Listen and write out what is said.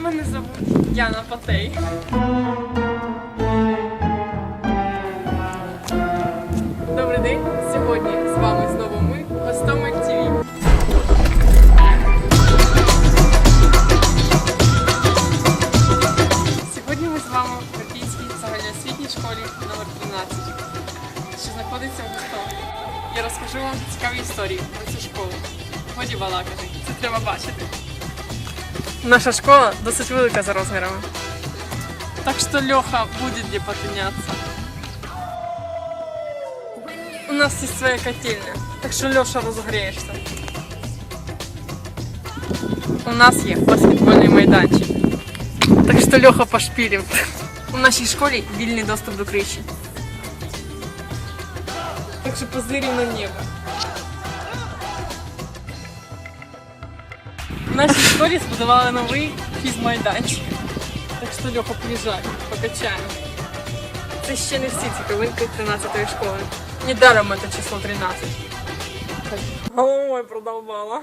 Мене зовуть Яна Патей. Добрий день. Сьогодні з вами знову ми, Гостомель ТВ. Сьогодні ми з вами в Копійській загальноосвітній школі номер 13, що знаходиться в Гостомелі. Я розкажу вам цікаві історії про цю школу. Годі балакати, це треба бачити. Наша школа досить велика за розмірами. Так що Льоха буде де потиняться. У нас є своя котельня, так що Льоша розгрієшся. У нас є баскетбольний майданчик. Так що Льоха пошпілів. У нашій школі вільний доступ до криші. Так що позирів на небо. Нашій школі збудували новий фізмайданчик. Так що Льоха, приїжджай, покачаємо. Це ще не всі цікавинки 13-ї школи. Недаром це число 13. Головою продовбала.